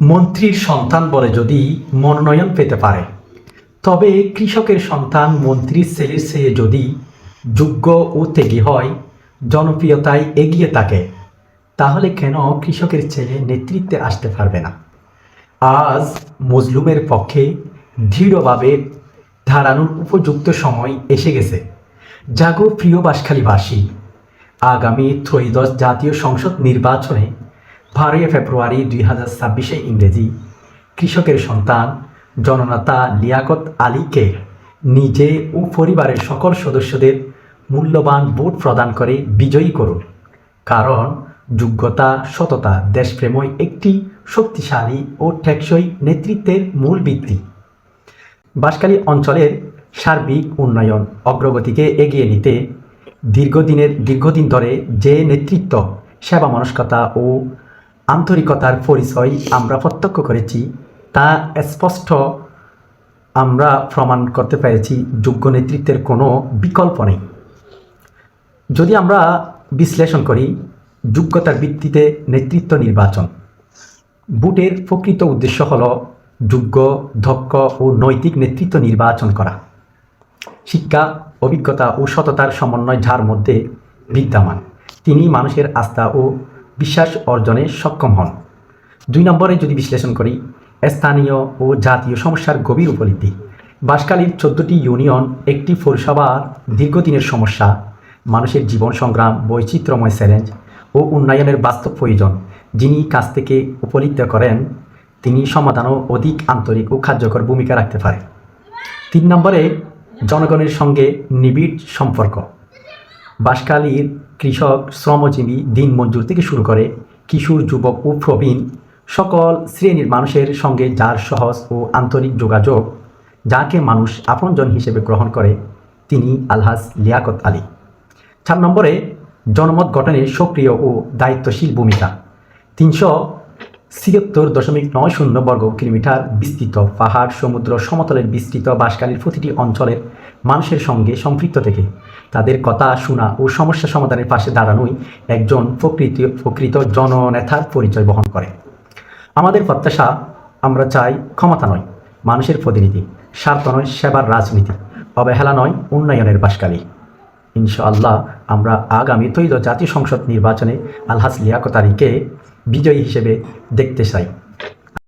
মন্ত্রীর সন্তান বলে যদি মনোনয়ন পেতে পারে। তবে কৃষকের সন্তান মন্ত্রীর ছেলের চেয়ে যদি যোগ্য ও ত্যাগী হয়, জনপ্রিয়তায় এগিয়ে থাকে, তাহলে কেন কৃষকের ছেলে নেতৃত্বে আসতে পারবে না? আজ মজলুমের পক্ষে দৃঢ়ভাবে ধারানোর উপযুক্ত সময় এসে গেছে। জাগো প্রিয় বাসখালীবাসী আগামী ত্রয়োদশ জাতীয় সংসদ নির্বাচনে বারোই ফেব্রুয়ারি দুই হাজার ছাব্বিশে ইংরেজি। কৃষকের সন্তান, জননেতা লিয়াকত আলীকে নিজে ও পরিবারের সকল সদস্যদের মূল্যবান ভোট প্রদান করে বিজয়ী করুন। কারণ যোগ্যতা, সততা, দেশপ্রেমই একটি শক্তিশালী ও টেকসই নেতৃত্বের মূল ভিত্তি। বাঁশখালী অঞ্চলের সার্বিক উন্নয়ন অগ্রগতিকে এগিয়ে নিতে দীর্ঘদিনের দীর্ঘদিন ধরে যে নেতৃত্ব সেবা মনস্কতা ও আন্তরিকতার পরিচয় আমরা প্রত্যক্ষ করেছি, তা স্পষ্ট আমরা প্রমাণ করতে পেরেছি, যোগ্য নেতৃত্বের কোনো বিকল্প নেই। যদি আমরা বিশ্লেষণ করি, যোগ্যতার ভিত্তিতে নেতৃত্ব নির্বাচন বুটের প্রকৃত উদ্দেশ্য হল যোগ্য, দক্ষ ও নৈতিক নেতৃত্ব নির্বাচন করা। শিক্ষা, অভিজ্ঞতা ও সততার সমন্বয় যার মধ্যে বিদ্যমান। তিনি মানুষের আস্থা ও বিশ্বাস অর্জনে সক্ষম হন। দুই নম্বরে যদি বিশ্লেষণ করি, স্থানীয় ও জাতীয় সমস্যার গভীর উপলব্ধি। বাসকালীর চোদ্দটি ইউনিয়ন একটি পৌরসভার দীর্ঘদিনের সমস্যা, মানুষের জীবন সংগ্রাম, বৈচিত্র্যময় চ্যালেঞ্জ ও উন্নয়নের বাস্তব প্রয়োজন যিনি কাছ থেকে উপলব্ধ করেন, তিনি সমাধানও অধিক আন্তরিক ও কার্যকর ভূমিকা রাখতে পারে। তিন নম্বরে জনগণের সঙ্গে নিবিড় সম্পর্ক। বাঁশখালীর কৃষক, শ্রমজীবী, দিন মজুর থেকে শুরু করে কিশোর, যুবক ও প্রবীণ সকল শ্রেণির মানুষের সঙ্গে যার সহজ ও আন্তরিক যোগাযোগ, যাকে মানুষ আপনজন হিসেবে গ্রহণ করে, তিনি আলহাজ লিয়াকত আলী। চার নম্বরে, জনমত গঠনে সক্রিয় ও দায়িত্বশীল ভূমিকা। তিনশো ছিয়াত্তর দশমিক নয় শূন্য বর্গ কিলোমিটার বিস্তৃত পাহাড়, সমুদ্র, সমতলের বিস্তৃত বাসকালীর প্রতিটি অঞ্চলের মানুষের সঙ্গে সম্পৃক্ত থেকে। তাদের কথা, শোনা ও সমস্যা সমাধানের পাশে দাঁড়ানোই একজন প্রকৃত প্রকৃত জননেতার পরিচয় বহন করে। আমাদের প্রত্যাশা, আমরা চাই ক্ষমতা নয়, মানুষের প্রতিনিধি, স্বার্থ নয়, সেবার রাজনীতি, অবহেলা নয়, উন্নয়নের বাসকালী। ইনশাআল্লাহ, আমরা আগামী তৈল জাতীয় সংসদ নির্বাচনে আলহাস লিয়াকতারিকে বিজয়ী হিসেবে দেখতে চাই।